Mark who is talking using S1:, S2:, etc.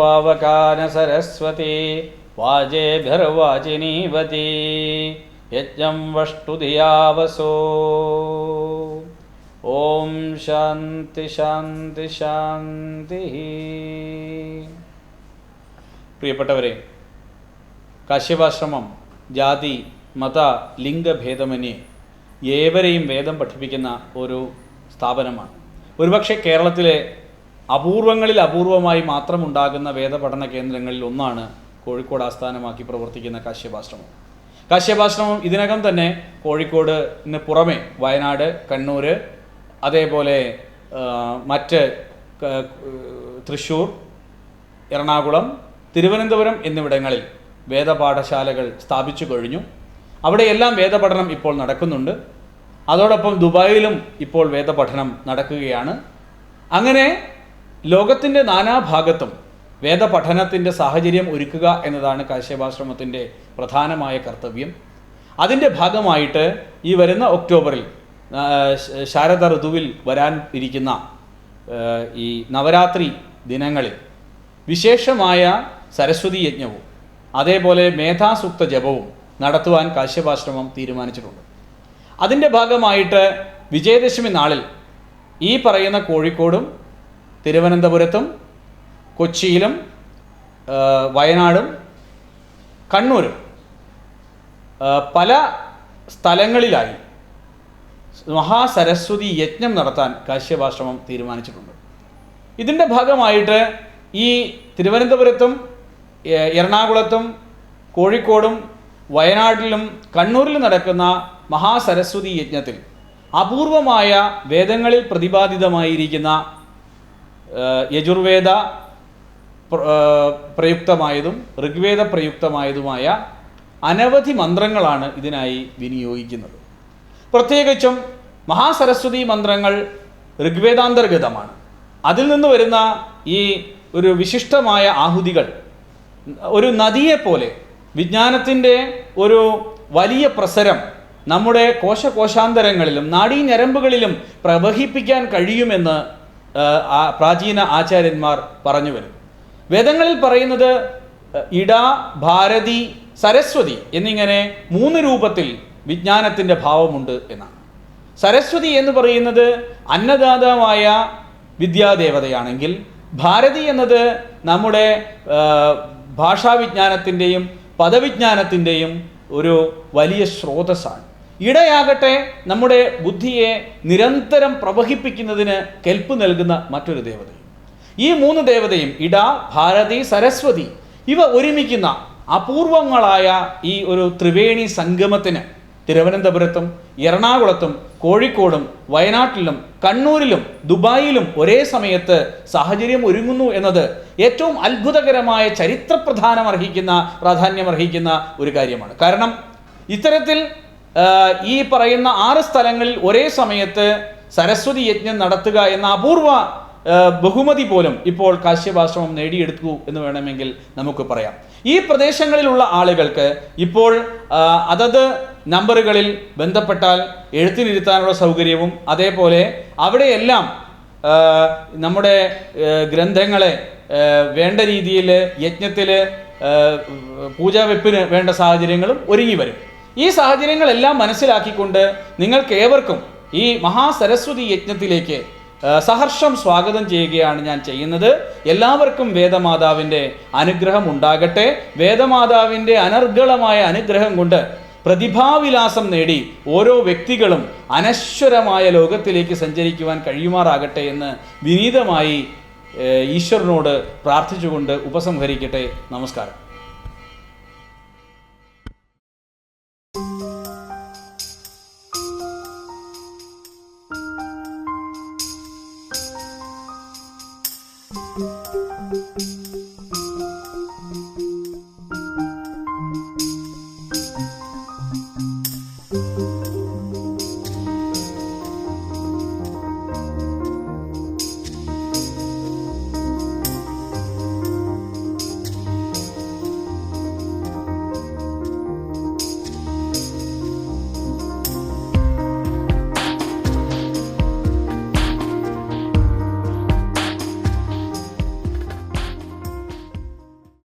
S1: പാവകാന സരസ്വതി വാജേഭിർവാചിനീവതി യജ്ഞം വഷ്ടുതിയാവസോ ഓം ശാന്തി ശാന്തി ശാന്തി പ്രിയപ്പെട്ടവരെ കാശ്യപാശ്രമം ജാതി മത ലിംഗഭേദമന്യേ ഏവരെയും വേദം പഠിപ്പിക്കുന്ന ഒരു സ്ഥാപനമാണ്. ഒരുപക്ഷെ കേരളത്തിലെ അപൂർവങ്ങളിൽ അപൂർവമായി മാത്രം ഉണ്ടാകുന്ന വേദപഠന കേന്ദ്രങ്ങളിൽ ഒന്നാണ് കോഴിക്കോട് ആസ്ഥാനമാക്കി പ്രവർത്തിക്കുന്ന കാശ്യപാശ്രമം. കാശ്യപാശ്രമം ഇതിനകം തന്നെ കോഴിക്കോടിന് പുറമെ വയനാട് കണ്ണൂർ അതേപോലെ മറ്റ് തൃശ്ശൂർ എറണാകുളം തിരുവനന്തപുരം എന്നിവിടങ്ങളിൽ വേദപാഠശാലകൾ സ്ഥാപിച്ചു കഴിഞ്ഞു. അവിടെയെല്ലാം വേദപഠനം ഇപ്പോൾ നടക്കുന്നുണ്ട്. അതോടൊപ്പം ദുബായിലും ഇപ്പോൾ വേദപഠനം നടക്കുകയാണ്. അങ്ങനെ ലോകത്തിന്റെ നാനാഭാഗത്തും വേദപഠനത്തിന്റെ സാഹചര്യം ഒരുക്കുക എന്നതാണ് കാശ്യപാശ്രമത്തിന്റെ പ്രധാനമായ കർത്തവ്യം. അതിന്റെ ഭാഗമായിട്ട് ഈ വരുന്ന ഒക്ടോബറിൽ ശാരദ ഋതുവിൽ വരാൻ ഇരിക്കുന്ന ഈ നവരാത്രി ദിനങ്ങളിൽ വിശേഷമായ സരസ്വതി യജ്ഞവും അതേപോലെ മേധാസൂക്ത ജപവും നടത്തുവാൻ കാശ്യപാശ്രമം തീരുമാനിച്ചിട്ടുണ്ട്. അതിന്റെ ഭാഗമായിട്ട് വിജയദശമി നാളിൽ ഈ പറയുന്ന കോഴിക്കോടും തിരുവനന്തപുരത്തും കൊച്ചിയിലും വയനാടും കണ്ണൂരും. പല സ്ഥലങ്ങളിലായി മഹാസരസ്വതി യജ്ഞം നടത്താൻ കാശ്യപാശ്രമം തീരുമാനിച്ചിട്ടുണ്ട്. ഇതിന്റെ ഭാഗമായിട്ട് ഈ തിരുവനന്തപുരത്തും എറണാകുളത്തും കോഴിക്കോടും വയനാട്ടിലും കണ്ണൂരിലും നടക്കുന്ന മഹാസരസ്വതി യജ്ഞത്തിൽ അപൂർവമായ വേദങ്ങളിൽ പ്രതിപാദിതമായിരിക്കുന്ന യജുർവേദ പ്ര- പ്രയുക്തമായതും ഋഗ്വേദ പ്രയുക്തമായതുമായ അനവധി മന്ത്രങ്ങളാണ് ഇതിനായി വിനിയോഗിക്കുന്നത്. പ്രത്യേകിച്ചും മഹാസരസ്വതി മന്ത്രങ്ങൾ ഋഗ്വേദാന്തർഗതമാണ്. അതിൽ നിന്ന് വരുന്ന ഈ ഒരു വിശിഷ്ടമായ ആഹുതികൾ ഒരു നദിയെപ്പോലെ വിജ്ഞാനത്തിന്റെ ഒരു വലിയ പ്രസരം നമ്മുടെ കോശകോശാന്തരങ്ങളിലും നാഡീഞരമ്പുകളിലും പ്രവഹിപ്പിക്കാൻ കഴിയുമെന്ന് പ്രാചീന ആചാര്യന്മാർ പറഞ്ഞു വരും വേദങ്ങളിൽ പറയുന്നത് ഇട ഭാരതി സരസ്വതി എന്നിങ്ങനെ മൂന്ന് രൂപത്തിൽ വിജ്ഞാനത്തിന്റെ ഭാവമുണ്ട് എന്നാണ്. സരസ്വതി എന്ന് പറയുന്നത് അന്നദാതാവായ വിദ്യാദേവതയാണെങ്കിൽ ഭാരതി എന്നത് നമ്മുടെ ഭാഷാവിജ്ഞാനത്തിന്റെയും പദവിജ്ഞാനത്തിന്റെയും ഒരു വലിയ സ്രോതസ്സാണ്. ഇടയാകട്ടെ നമ്മുടെ ബുദ്ധിയെ നിരന്തരം പ്രവഹിപ്പിക്കുന്നതിന് കെൽപ്പ് നൽകുന്ന മറ്റൊരു ദേവത ഈ മൂന്ന് ദേവതയും ഇട ഭാരതി സരസ്വതി ഇവ ഒരുമിക്കുന്ന അപൂർവങ്ങളായ ഈ ഒരു ത്രിവേണി സംഗമത്തിന് തിരുവനന്തപുരത്തും എറണാകുളത്തും കോഴിക്കോടും വയനാട്ടിലും കണ്ണൂരിലും ദുബായിലും ഒരേ സമയത്ത് സാഹചര്യം ഒരുങ്ങുന്നു എന്നത് ഏറ്റവും അത്ഭുതകരമായ ചരിത്രപ്രധാനം അർഹിക്കുന്ന പ്രാധാന്യം അർഹിക്കുന്ന ഒരു കാര്യമാണ്. കാരണം ഇത്തരത്തിൽ ഈ പറയുന്ന ആറ് സ്ഥലങ്ങളിൽ ഒരേ സമയത്ത് സരസ്വതി യജ്ഞം നടത്തുക എന്ന അപൂർവ ബഹുമതി പോലും ഇപ്പോൾ കാശ്യപാശ്രമം നേടിയെടുത്തു എന്ന് വേണമെങ്കിൽ നമുക്ക് പറയാം. ഈ പ്രദേശങ്ങളിലുള്ള ആളുകൾക്ക് ഇപ്പോൾ അതത് നമ്പറുകളിൽ ബന്ധപ്പെട്ടാൽ എഴുത്തിനിരുത്താനുള്ള സൗകര്യവും അതേപോലെ അവിടെയെല്ലാം നമ്മുടെ ഗ്രന്ഥങ്ങളെ വേണ്ട രീതിയിൽ യജ്ഞത്തിൽ പൂജാവെപ്പിന് വേണ്ട സാഹചര്യങ്ങളും ഒരുങ്ങി വരും. ഈ സാഹചര്യങ്ങളെല്ലാം മനസ്സിലാക്കിക്കൊണ്ട് നിങ്ങൾക്ക് ഏവർക്കും ഈ മഹാസരസ്വതി യജ്ഞത്തിലേക്ക് സഹർഷം സ്വാഗതം ചെയ്യുകയാണ് ഞാൻ ചെയ്യുന്നത്. എല്ലാവർക്കും വേദമാതാവിന്റെ അനുഗ്രഹം ഉണ്ടാകട്ടെ. വേദമാതാവിന്റെ അനർഗളമായ അനുഗ്രഹം കൊണ്ട് പ്രതിഭാവിലാസം നേടി ഓരോ വ്യക്തികളും അനശ്വരമായ ലോകത്തിലേക്ക് സഞ്ചരിക്കുവാൻ കഴിയുമാറാകട്ടെ എന്ന് വിനീതമായി ഈശ്വരനോട് പ്രാർത്ഥിച്ചുകൊണ്ട് ഉപസംഹരിക്കട്ടെ. നമസ്കാരം.